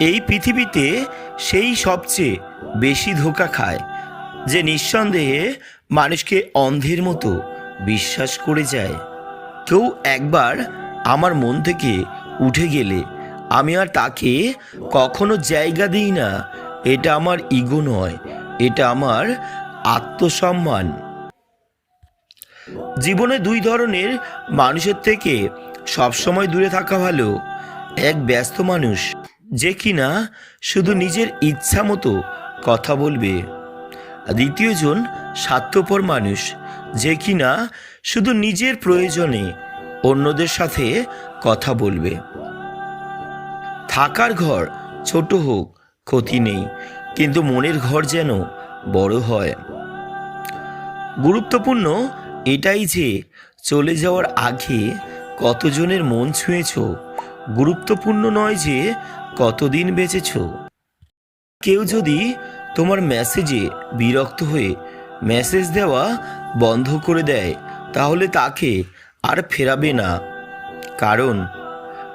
এই পৃথিবীতে সেই সবচেয়ে বেশি ধোকা খায় যে নিঃসন্দেহে মানুষকে অন্ধের মতো বিশ্বাস করে যায়। কেউ একবার আমার মন থেকে উঠে গেলে আমি আর তাকে কখনো জায়গা দিই না। এটা আমার ইগো নয়, এটা আমার আত্মসম্মান। জীবনে দুই ধরনের মানুষের থেকে সবসময় দূরে থাকা ভালো। এক ব্যস্ত মানুষ যে কিনা শুধু নিজের ইচ্ছা মতো কথা বলবে। দ্বিতীয়জন স্বার্থপর মানুষ যে কিনা শুধু নিজের প্রয়োজনে অন্যদের সাথে কথা বলবে। থাকার ঘর ছোট হোক, ক্ষতি নেই, কিন্তু মনের ঘর যেন বড় হয়। গুরুত্বপূর্ণ এটাই যে চলে যাওয়ার আগে কতজনের মন ছুঁয়েছ গুরুত্বপূর্ণ নয় যে কতদিন বেঁচেছ। কেউ যদি তোমার মেসেজে বিরক্ত হয়ে মেসেজ দেওয়া বন্ধ করে দেয়, তাহলে তাকে আর ফেরাবে না। কারণ,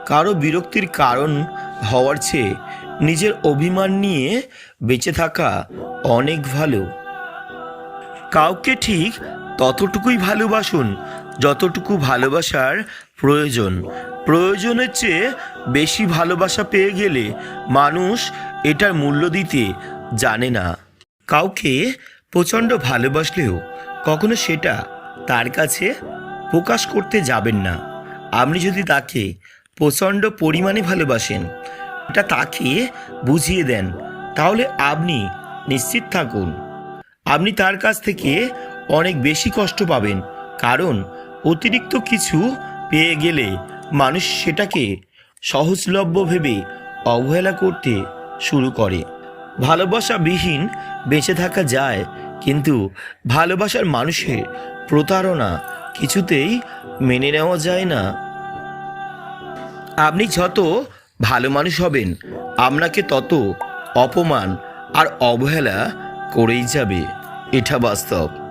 কারও বিরক্তির কারণ হওয়ার চেয়ে নিজের অভিমান নিয়ে বেঁচে থাকা অনেক ভালো। কাউকে ঠিক ততটুকুই ভালোবাসুন, যতটুকু ভালোবাসার প্রয়োজন। প্রয়োজনের চেয়ে বেশি ভালোবাসা পেয়ে গেলে মানুষ এটার মূল্য দিতে জানে না। কাউকে প্রচণ্ড ভালোবাসলেও কখনো সেটা তার কাছে প্রকাশ করতে যাবেন না। আপনি যদি তাকে প্রচণ্ড পরিমাণে ভালোবাসেন, এটা তাকে বুঝিয়ে দেন, তাহলে আপনি নিশ্চিত থাকুন। আপনি তার কাছ থেকে অনেক বেশি কষ্ট পাবেন, কারণ অতিরিক্ত কিছু পেয়ে গেলে মানুষ সেটাকে সহজলভ্য ভেবে অবহেলা করতে শুরু করে। ভালোবাসাবিহীন বেঁচে থাকা যায়, কিন্তু ভালোবাসার মানুষের প্রতারণা কিছুতেই মেনে নেওয়া যায় না। আপনি যত ভালো মানুষ হবেন, আপনাকে তত অপমান আর অবহেলা করেই যাবে। এটা বাস্তব।